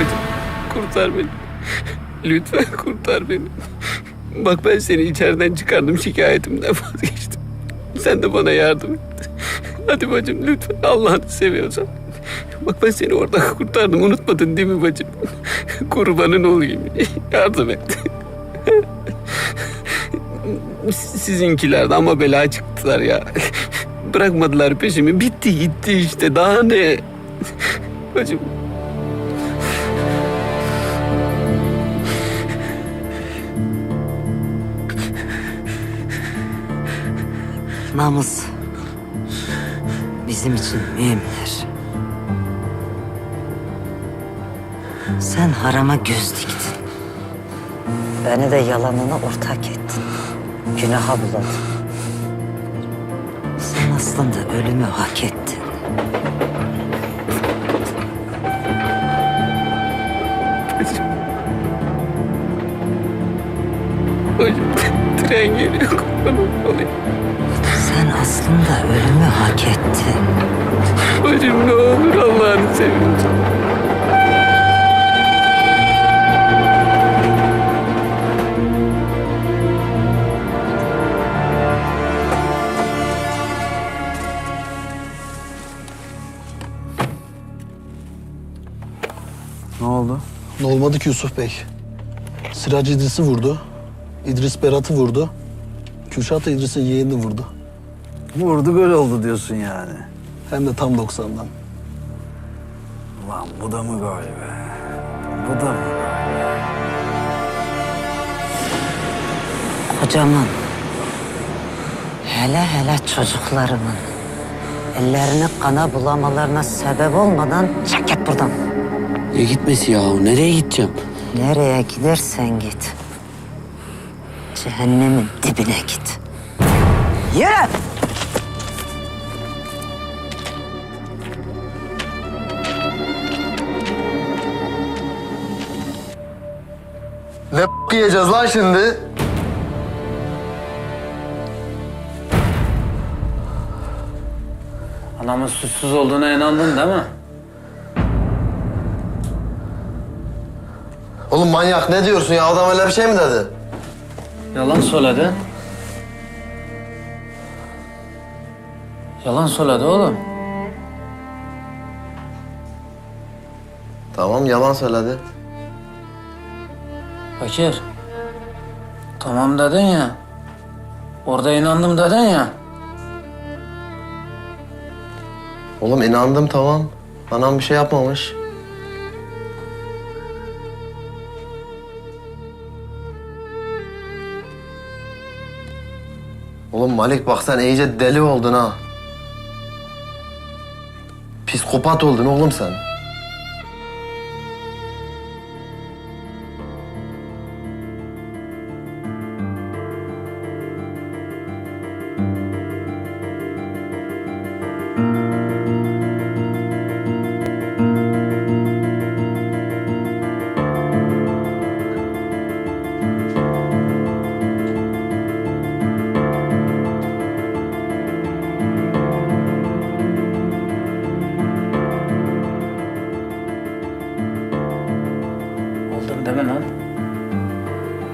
Bacım kurtar beni. Lütfen kurtar beni. Bak ben seni içeriden çıkardım şikayetimden vazgeçtim. Sen de bana yardım et. Hadi bacım lütfen Allah'ını seviyorsan. Bak ben seni orada kurtardım unutmadın değil mi bacım? Kurbanın olayım. Yardım et. Sizinkiler de ama bela çıktılar ya. Bırakmadılar peşimi. Bitti gitti işte. Daha ne? Bacım Namus bizim için mühimdir. Sen harama göz diktin. Beni de yalanına ortak ettin. Günaha buladın. Sen aslında ölümü hak ettin. Bacım tren geliyor kurbanım olayım. Sen aslında ölümü hak ettin. Bacım ne olur Allah'ını seviyorsan. Ne oldu? Ne olmadı ki Yusuf Bey? Sirac İdris'i vurdu. İdris Berat'ı vurdu. Kürşat da İdris'in yeğenini vurdu. Vurdu gol oldu diyorsun yani. Hem de tam 90'dan. Ulan bu da mı gol be? Bu da mı gol? Kocamın, hele hele çocuklarımın ellerini kana bulamalarına sebep olmadan çek git buradan. Ne gitmesi yahu? Nereye gideceğim? Nereye gidersen git. Cehennemin dibine git. Yürü! Ne yiyeceğiz lan şimdi? Anamın suçsuz olduğuna inandın değil mi? Oğlum manyak ne diyorsun ya? Adam öyle bir şey mi dedi? Yalan söyledi. Yalan söyledi oğlum. Tamam yalan söyledi. Fakir. Tamam dedin ya. Orada inandım dedin ya. Oğlum inandım tamam. Anam bir şey yapmamış. Oğlum Malik bak sen iyice deli oldun ha. Psikopat oldun oğlum sen.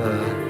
嗯。